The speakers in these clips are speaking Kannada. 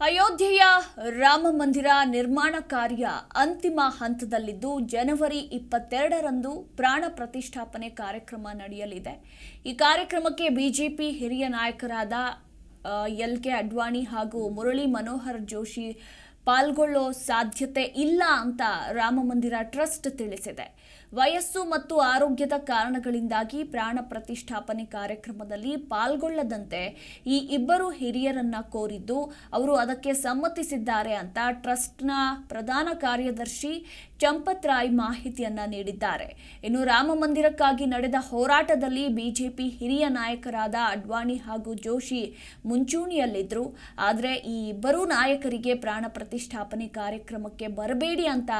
ಅಯೋಧ್ಯೆಯ ರಾಮ ಮಂದಿರ ನಿರ್ಮಾಣ ಕಾರ್ಯ ಅಂತಿಮ ಹಂತದಲ್ಲಿದ್ದು ಜನವರಿ ಇಪ್ಪತ್ತೆರಡರಂದು ಪ್ರಾಣ ಪ್ರತಿಷ್ಠಾಪನೆ ಕಾರ್ಯಕ್ರಮ ನಡೆಯಲಿದೆ. ಈ ಕಾರ್ಯಕ್ರಮಕ್ಕೆ ಬಿಜೆಪಿ ಹಿರಿಯ ನಾಯಕರಾದ ಎಲ್ ಕೆ ಅಡ್ವಾಣಿ ಹಾಗೂ ಮುರಳಿ ಮನೋಹರ್ ಜೋಶಿ ಪಾಲ್ಗೊಳ್ಳೋ ಸಾಧ್ಯತೆ ಇಲ್ಲ ಅಂತ ರಾಮ ಮಂದಿರ ಟ್ರಸ್ಟ್ ತಿಳಿಸಿದೆ. ವಯಸ್ಸು ಮತ್ತು ಆರೋಗ್ಯದ ಕಾರಣಗಳಿಂದಾಗಿ ಪ್ರಾಣ ಪ್ರತಿಷ್ಠಾಪನೆ ಕಾರ್ಯಕ್ರಮದಲ್ಲಿ ಪಾಲ್ಗೊಳ್ಳದಂತೆ ಈ ಇಬ್ಬರು ಹಿರಿಯರನ್ನ ಕೋರಿದ್ದು, ಅವರು ಅದಕ್ಕೆ ಸಮ್ಮತಿಸಿದ್ದಾರೆ ಅಂತ ಟ್ರಸ್ಟ್ನ ಪ್ರಧಾನ ಕಾರ್ಯದರ್ಶಿ ಚಂಪತ್ ರಾಯ್ ಮಾಹಿತಿಯನ್ನ ನೀಡಿದ್ದಾರೆ. ಇನ್ನು ರಾಮ ಮಂದಿರಕ್ಕಾಗಿ ನಡೆದ ಹೋರಾಟದಲ್ಲಿ ಬಿಜೆಪಿ ಹಿರಿಯ ನಾಯಕರಾದ ಅಡ್ವಾಣಿ ಹಾಗೂ ಜೋಶಿ ಮುಂಚೂಣಿಯಲ್ಲಿದ್ದರು ಆದರೆ ಈ ಇಬ್ಬರೂ ನಾಯಕರಿಗೆ ಪ್ರಾಣ ಪ್ರತಿಷ್ಠಾಪನೆ ಕಾರ್ಯಕ್ರಮಕ್ಕೆ ಬರಬೇಡಿ ಅಂತ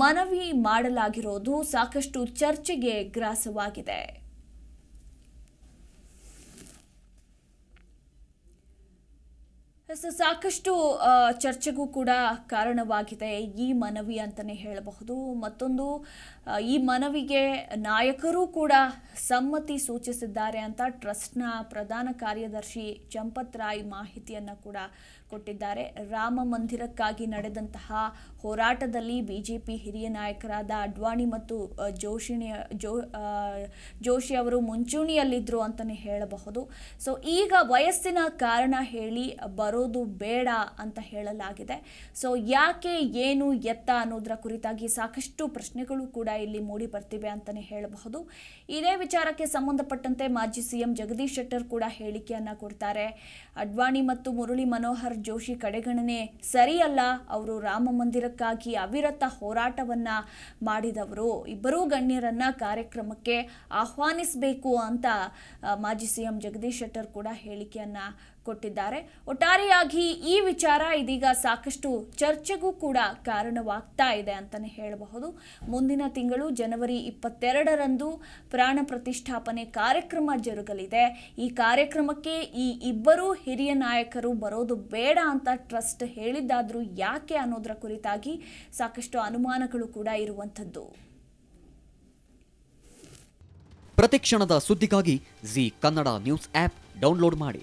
ಮನವಿ ಮಾಡಲಾಗಿರೋದು ಸಾಕಷ್ಟು ಚರ್ಚೆಗೆ ಗ್ರಾಸವಾಗಿದೆ. ಎಸ್, ಸಾಕಷ್ಟು ಚರ್ಚೆಗೂ ಕೂಡ ಕಾರಣವಾಗಿದೆ. ಈ ಮನವಿ ಅಂತಲೇ ಹೇಳಬಹುದು. ಮತ್ತೊಂದು ಈ ಮನವಿಗೆ ನಾಯಕರು ಕೂಡ ಸಮ್ಮತಿ ಸೂಚಿಸಿದ್ದಾರೆ ಅಂತ ಟ್ರಸ್ಟ್ನ ಪ್ರಧಾನ ಕಾರ್ಯದರ್ಶಿ ಚಂಪತ್ ರಾಯ್ ಮಾಹಿತಿಯನ್ನು ಕೂಡ ಕೊಟ್ಟಿದ್ದಾರೆ. ರಾಮ ಮಂದಿರಕ್ಕಾಗಿ ನಡೆದಂತಹ ಹೋರಾಟದಲ್ಲಿ ಬಿಜೆಪಿ ಹಿರಿಯ ನಾಯಕರಾದ ಅಡ್ವಾಣಿ ಮತ್ತು ಜೋಶಿಣಿ ಜೋ ಜೋಶಿ ಅವರು ಮುಂಚೂಣಿಯಲ್ಲಿದ್ದರು ಅಂತಲೇ ಹೇಳಬಹುದು. ಸೊ ಈಗ ವಯಸ್ಸಿನ ಕಾರಣ ಹೇಳಿ ಬರೋದು ಬೇಡ ಅಂತ ಹೇಳಲಾಗಿದೆ. ಸೊ ಯಾಕೆ ಏನು ಎತ್ತ ಅನ್ನೋದರ ಕುರಿತಾಗಿ ಸಾಕಷ್ಟು ಪ್ರಶ್ನೆಗಳು ಕೂಡ ಇಲ್ಲಿ ಮೂಡಿ ಬರ್ತಿವೆ ಅಂತಲೇ ಹೇಳಬಹುದು. ಇದೇ ವಿಚಾರಕ್ಕೆ ಸಂಬಂಧಪಟ್ಟಂತೆ ಮಾಜಿ ಸಿಎಂ ಜಗದೀಶ್ ಶೆಟ್ಟರ್ ಕೂಡ ಹೇಳಿಕೆಯನ್ನ ಕೊಡ್ತಾರೆ. ಅಡ್ವಾಣಿ ಮತ್ತು ಮುರಳಿ ಮನೋಹರ್ ಜೋಶಿ ಕಡೆಗಣನೆ ಸರಿಯಲ್ಲ, ಅವರು ರಾಮ ಮಂದಿರಕ್ಕಾಗಿ ಅವಿರತ ಹೋರಾಟವನ್ನ ಮಾಡಿದವರು. ಇಬ್ಬರೂ ಗಣ್ಯರನ್ನ ಕಾರ್ಯಕ್ರಮಕ್ಕೆ ಆಹ್ವಾನಿಸಬೇಕು ಅಂತ ಮಾಜಿ ಸಿಎಂ ಜಗದೀಶ್ ಶೆಟ್ಟರ್ ಕೂಡ ಹೇಳಿಕೆಯನ್ನ ಕೊಟ್ಟಿದ್ದಾರೆ. ಒಟ್ಟಾರೆಯಾಗಿ ಈ ವಿಚಾರ ಇದೀಗ ಸಾಕಷ್ಟು ಚರ್ಚೆಗೂ ಕೂಡ ಕಾರಣವಾಗ್ತಾ ಇದೆ ಅಂತಾನೆ ಹೇಳಬಹುದು. ಮುಂದಿನ ತಿಂಗಳು ಜನವರಿ ಇಪ್ಪತ್ತೆರಡರಂದು ಪ್ರಾಣ ಪ್ರತಿಷ್ಠಾಪನೆ ಕಾರ್ಯಕ್ರಮ ಜರುಗಲಿದೆ. ಈ ಕಾರ್ಯಕ್ರಮಕ್ಕೆ ಈ ಇಬ್ಬರು ಹಿರಿಯ ನಾಯಕರು ಬರೋದು ಬೇಡ ಅಂತ ಟ್ರಸ್ಟ್ ಹೇಳಿದ್ದಾದರೂ ಯಾಕೆ ಅನ್ನೋದರ ಕುರಿತಾಗಿ ಸಾಕಷ್ಟು ಅನುಮಾನಗಳು ಕೂಡ ಇರುವಂಥದ್ದು. ಪ್ರತಿಕ್ಷಣದ ಸುದ್ದಿಗಾಗಿ Zee Kannada news app download ಮಾಡಿ.